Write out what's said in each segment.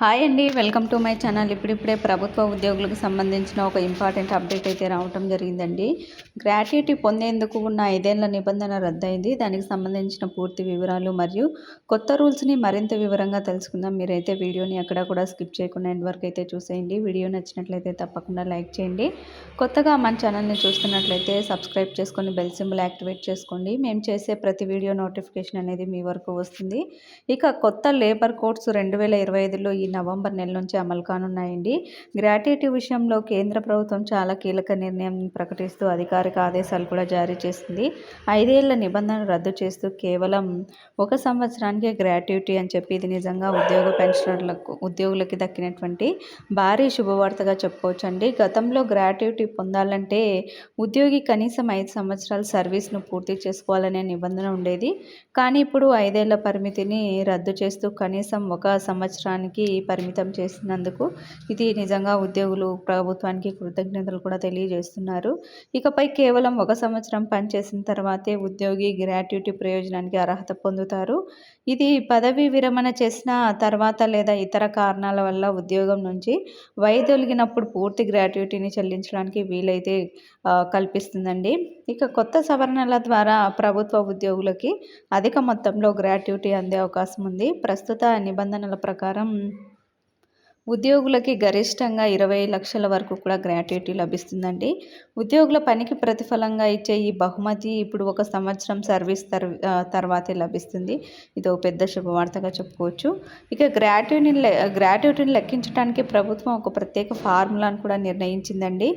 Hi అండి welcome to my channel. ఇప్పుడిప్పుడే ప్రభుత్వ ఉద్యోగులకు సంబంధించిన ఒక ఇంపార్టెంట్ అప్డేట్ అయితే రావటం జరిగిందండి. గ్రాట్యుటీ పొందేందుకు ఉన్న ఐదేళ్ళ నిబంధన రద్దయింది. దానికి సంబంధించిన పూర్తి వివరాలు మరియు కొత్త రూల్స్ని మరింత వివరంగా తెలుసుకుందాం. మీరైతే వీడియోని ఎక్కడ కూడా స్కిప్ చేయకుండా ఎండ్ వరకు అయితే చూసేయండి. వీడియో నచ్చినట్లయితే తప్పకుండా లైక్ చేయండి. కొత్తగా మన ఛానల్ని చూస్తున్నట్లయితే సబ్స్క్రైబ్ చేసుకొని బెల్ సింబల్ యాక్టివేట్ చేసుకోండి. మేము చేసే ప్రతి వీడియో నోటిఫికేషన్ అనేది మీ వరకు వస్తుంది. ఇక కొత్త లేబర్ కోడ్స్ రెండు వేల ఇరవై ఐదులో ఈ నవంబర్ నెల నుంచి అమలు కానున్నాయండి. గ్రాట్యుటీ విషయంలో కేంద్ర ప్రభుత్వం చాలా కీలక నిర్ణయం ప్రకటిస్తూ అధికారిక ఆదేశాలు కూడా జారీ చేసింది. ఐదేళ్ళ నిబంధన రద్దు చేస్తూ కేవలం ఒక సంవత్సరానికే గ్రాట్యుటీ అని చెప్పి ఇది నిజంగా ఉద్యోగ పెన్షనర్లకు ఉద్యోగులకి దక్కినటువంటి భారీ శుభవార్తగా చెప్పుకోవచ్చు అండి గతంలో గ్రాట్యుటీ పొందాలంటే ఉద్యోగి కనీసం ఐదు సంవత్సరాల సర్వీస్ను పూర్తి చేసుకోవాలనే నిబంధన ఉండేది. కానీ ఇప్పుడు ఐదేళ్ళ పరిమితిని రద్దు చేస్తూ కనీసం ఒక సంవత్సరానికి పరిమితం చేసినందుకు ఇది నిజంగా ఉద్యోగులు ప్రభుత్వానికి కృతజ్ఞతలు కూడా తెలియజేస్తున్నారు. ఇకపై కేవలం ఒక సంవత్సరం పనిచేసిన తర్వాతే ఉద్యోగి గ్రాట్యుటీ ప్రయోజనానికి అర్హత పొందుతారు. ఇది పదవీ విరమణ చేసిన తర్వాత లేదా ఇతర కారణాల వల్ల ఉద్యోగం నుంచి వైదొలిగినప్పుడు పూర్తి గ్రాట్యుటీని చెల్లించడానికి వీలైతే కల్పిస్తుందండి. ఇక కొత్త సవరణల ద్వారా ప్రభుత్వ ఉద్యోగులకి అధిక మొత్తంలో గ్రాట్యుటీ అందే అవకాశం ఉంది. ప్రస్తుత నిబంధనల ప్రకారం ఉద్యోగులకి గరిష్టంగా ఇరవై లక్షల వరకు కూడా గ్రాట్యుటీ లభిస్తుందండి. ఉద్యోగుల పనికి ప్రతిఫలంగా ఇచ్చే ఈ బహుమతి ఇప్పుడు ఒక సంవత్సరం సర్వీస్ తర్ తర్వాతే లభిస్తుంది. ఇది ఒక పెద్ద శుభవార్తగా చెప్పుకోవచ్చు. ఇక గ్రాట్యుటీని గ్రాట్యుటీని లెక్కించడానికి ప్రభుత్వం ఒక ప్రత్యేక ఫార్ములాను కూడా నిర్ణయించిందండి.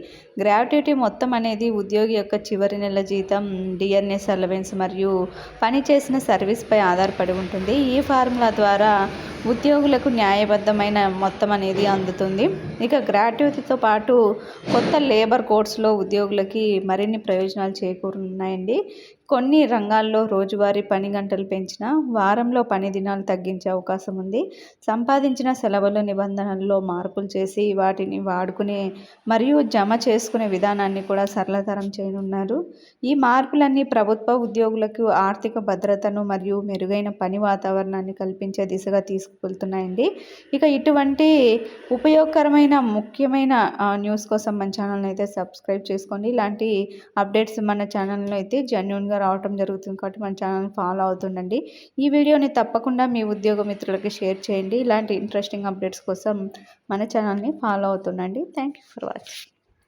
గ్రాట్యుటీ మొత్తం అనేది ఉద్యోగి యొక్క చివరి నెల జీతం డిఎన్ఎస్ అలవెన్స్ మరియు పని చేసిన సర్వీస్పై ఆధారపడి ఉంటుంది. ఈ ఫార్ములా ద్వారా ఉద్యోగులకు న్యాయబద్ధమైన మొత్తం అనేది అందుతుంది. ఇక గ్రాట్యుటీతో పాటు కొత్త లేబర్ కోడ్స్లో ఉద్యోగులకి మరిన్ని ప్రయోజనాలు చేకూరున్నాయండి. కొన్ని రంగాల్లో రోజువారీ పని గంటలు పెంచిన వారంలో పని దినాలు తగ్గించే అవకాశం ఉంది. సంపాదించిన సెలవుల నిబంధనల్లో మార్పులు చేసి వాటిని వాడుకునే మరియు జమ చేసుకునే విధానాన్ని కూడా సరళతరం చేయనున్నారు. ఈ మార్పులన్నీ ప్రభుత్వ ఉద్యోగులకు ఆర్థిక భద్రతను మరియు మెరుగైన పని వాతావరణాన్ని కల్పించే దిశగా తీసుకువెళ్తున్నాయండి. ఇక ఇటువంటి ఉపయోగకరమైన ముఖ్యమైన న్యూస్ కోసం మన ఛానల్ని అయితే సబ్స్క్రైబ్ చేసుకోండి. ఇలాంటి అప్డేట్స్ మన ఛానల్లో అయితే జెన్యున్గా రావటం జరుగుతుంది కాబట్టి మన ఛానల్ని ఫాలో అవుతుండండి. ఈ వీడియోని తప్పకుండా మీ ఉద్యోగ మిత్రులకి షేర్ చేయండి. ఇలాంటి ఇంట్రెస్టింగ్ అప్డేట్స్ కోసం మన ఛానల్ని follow అవుతుండండి. Thank you for watching.